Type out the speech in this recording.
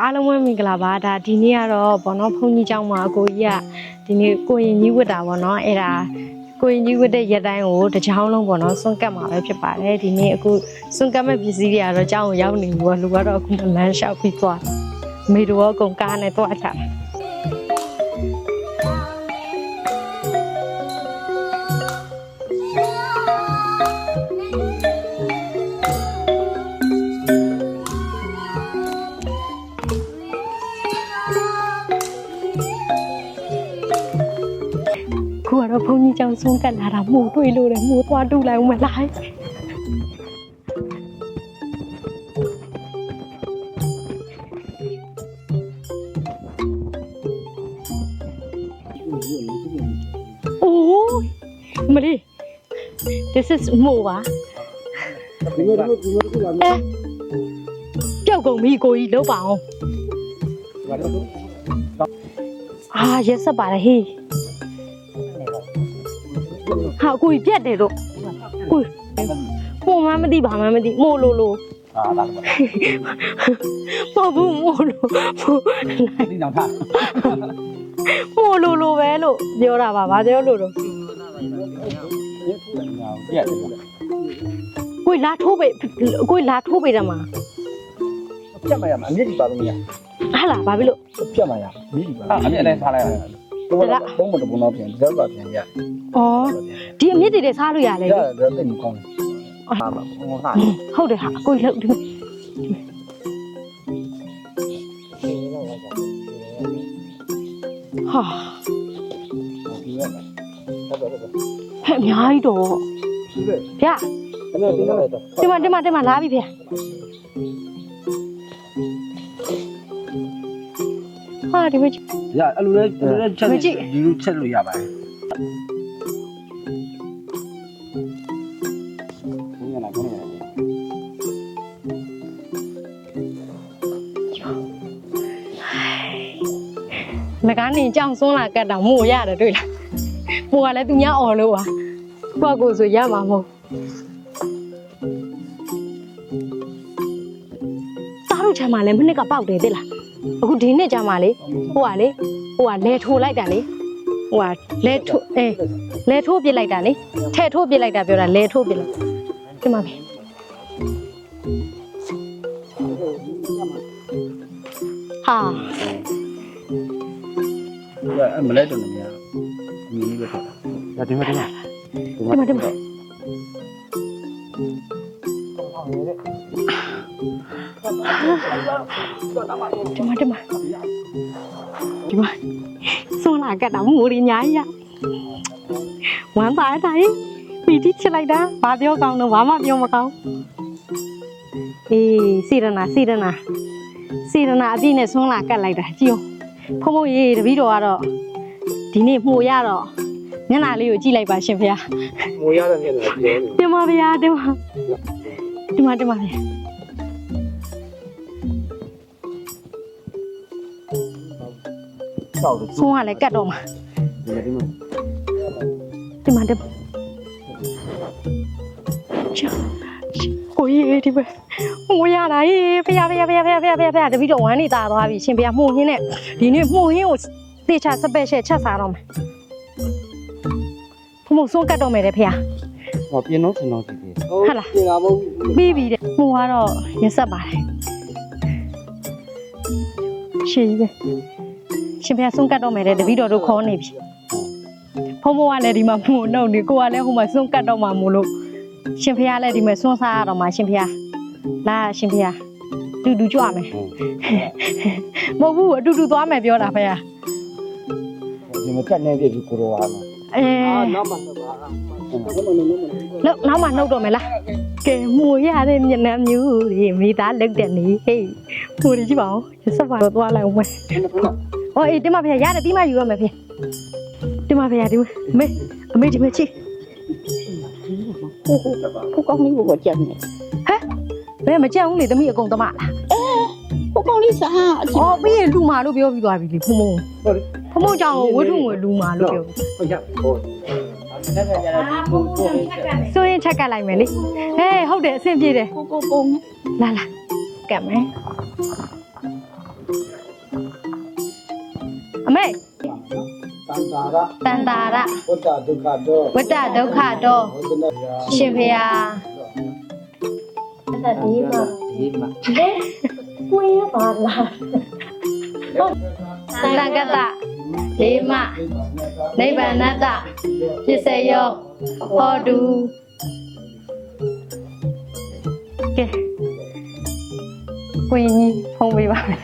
အားလုံးပဲမင်္ဂလာပါဒါဒီနေ့ကတော့ဘောနော်ဘုန်းကြီးเจ้าမှာအကိုကြီးကဒီနေ့ကိုရင်ကြီးဝတ်တာပေါ့နော်အဲ့ဒါကိုရင်ကြီးဝတ်တဲ့ရက်တိုင်းကိုတစ်ချောင်းလုံးပေါ့နော်စွန့်ကတ်မှာပဲဖြစ်ပါတယ်ဒီနေ့အခုစွန့်ကတ်မဲ့ပစ္စည်းတွေကတော့เจ้าကိုရောက်နေပြီပေါ့လူကတော့အခုလမ်းလျှောက်ပြီးသွားတယ်အမေတို့ကအကုန်ကားနဲ့သွားကြတယ် ခုကတော့ ဘုန်းကြီးကျောင်းဆုံးကတ်လာတာမှုတွေ့လို့တယ်မှုသွားတူလိုက်ဦးမလားအိုးမလေး this is မို့ပါဒီလိုဒီလိုဒီလိုဒီလိုအဲပျောက်ကု န်ပြီကိုကြီးလုံးပါအောင်အာရက်ဆက်ပါတယ်ဟေးဟာကိုကြီးပြက်တယ်တော့ကိုကြီးမို့မှမသိဘာမှမသိမို့လို့လို့ဟာလာပါမဟုတ်ဘူးမို့လို့မို့ဒီနောင်ထားမို့လို့လို့ပဲလို့ပြောတာပါဘာပြောလို့တော့ပြက်တယ်ကိုကြီးလာထိုးပေကိုကြီးလာထိုးပေတယ်မှာပြက်မရမှာအမြင့်ဒီပါလို့မရဟာလားဘာဖြစ်လို့ပြက်မရမြင့်ဒီပါအမြင့်လည်းထားလိုက်ရ တယ်ဘုံဘုံဘုံတော့ပြန်ဒီတော့ပြန်ရဩဒီအမြင့်တွေလည်းစားလို့ရလေရတယ်တော့တိတ်မကောင်းဘူးဟာပါဟိုဟာဟုတ်တယ်ဟာကိုကြီးလှုပ်တယ်ဟာဒီရက်ဟုတ်တယ်ဟုတ်တယ်ဟဲ့အများကြီးတော့ဒီရက်ဗျာအဲ့ဒါဒီရက်တော့ဒီမှာဒီမှာဒီမှာလာပြီဗျာ ဟာဒီမှာကြည့်ရအဲ့လိုလဲအဲ့လိုလဲချက်ဒီလိုချက်လို့ရပါတယ်ဘုံရလာဘုံရလာမကားနေကြောင်စွန်းလာကတ်တော့မို့ရတယ်တွေ့လားမို့ကလည်းသူများអော်လို့ပါကိုယ့်ကိုယ်ဆိုရမှာမဟုတ်စားလို့ချမ်းမှာလဲမနစ်ကပေါက်တယ်သိလား အခုဒီနှစ်ချမ်းမှာလေဟိုကလေဟိုကလဲထိုးလိုက်တာလေဟိုကလဲထိုးအေးလဲထိုးပြစ်လိုက်တာလေထဲထိုးပြစ်လိုက်တာပြောတာလဲထိုးပြစ်လိုက်ဒီမှာပဲဟာအဲ့မလဲတော့မရဘူးဒီလိုပဲဒါဒီမှာဒီမှာဒီမှာဒီမှာ ဒီမှာဒီမှာဒီမှာစွန်လာကတ်တာမိုးရညာရဝမ်းပါတိုင်းပီတိချလိုက်တာဘာပြောကောင်းတော့ဘာမှပြောမကောင်းအေးစေရနာစေရနာစေရနာအပြည့်နဲ့စွန်လာကတ်လိုက်တာကြည့်ဖုံဖုံရေးတပီးတော်ကတော့ဒီနေ့မှုရတော့မျက်နှာလေးကိုကြည့်လိုက်ပါရှင်ဖေ။ငိုရတဲ့မျက်နှာပြောနေတင်ပါဗျာတင်ပါတင်ပါတင်ပါဗျာ ဆောက်တယ်ဆုံးကလည်းကတ်တော့မှာဒီမှာဒီမှာတင်ပါတင်ပါချာကိုကြီးဒီပဲဟိုရတာဟေးဖျားဖျားဖျားဖျားဖျားဖျားဖျားတပီတော့ဝမ်းနေတာသွားပြီရှင်ဖျားမှုဟင်းနဲ့ဒီနေ့မှုဟင်းကိုတေချာစပက်ရှယ်ချက်စားတော့မယ်ဖုံဖုံဆုံးကတ်တော့မယ်တဲ့ဖျားဟောပြင်းတော့စင်တော့ဒီပြီဟုတ်လားပြင်တာမဟုတ်ပြီးပြီတဲ့မှုကတော့ရက်ဆက်ပါတယ်ရှင်ကြီးပဲ ရှင်ဖျားဆုံးကတ်တော့မယ်တဲ့တပီတော်တို့ခေါ်နေပြီဖုံဖုံကလည်းဒီမှာမှုနှုတ်နေကိုကလည်းဟိုမှာစွန့်ကတ်တော့မှာမို့လို့ရှင်ဖះလည်းဒီမှာစွန့်စားရတော့မှာရှင်ဖះလာရှင်ဖះတူတူကြွမယ်မဟုတ်ဘူးအတူတူသွားမယ်ပြောတာဖះဒီမှာတက်နေပြီကိုရောဟာနော်အဲနောက်မှတော့ပါဟုတ်မှာနော်နော်နောက်နောက်မှနှုတ်တော့မယ်လားကဲမှုရတဲ့မျက်နှာမျိုးဒီမိသားလုတ်တဲ့နေဟေးမှုရကြည့်ပါဦးရစပါတော့သွားလိုက်အောင်မယ် ဟောအေးဒီမှာဖះရတယ်ဒီမှာယူရမယ်ဖះဒီမှာဖះဒီမှာအမေအမေဒီမှာချစ်ဟိုဟိုဟိုကောင်းလေးကိုကြက်နေဘယ်မကြက်ဘူးလေသမီးအကုန်သမားလားဟိုကောင်းလေးစားအချင်အော်ပြီးရင်လူမာလို့ပြောပြီးသွားပြီလေဖုံဖုံဟုတ်တယ်ဖုံဖုံကြောင့်ဝိထုငွေလူမာလို့ပြောဟုတ်ရဟုတ်နည်းနည်းကြတော့ကိုကိုဆိုရင်ချက်ကတ်လိုက်မယ်လေဟဲဟုတ်တယ်အဆင်ပြေတယ်ကိုကိုပုံနဲ့လာလာကတ်မယ် မေတန်တာရတန်တာရဝတ္တဒုက္ခတော့ဝတ္တဒုက္ခတော့ဝဇ္ဇနရာရှင်ဖေယားအဲ့ဒါဒီမှာဒီမှာကိုရပါလားသန္တကတလေးမနိဗ္ဗာန်တပစ္စယောဟောတုကဲကိုရင်ကြီးဖုံးပေးပါမယ်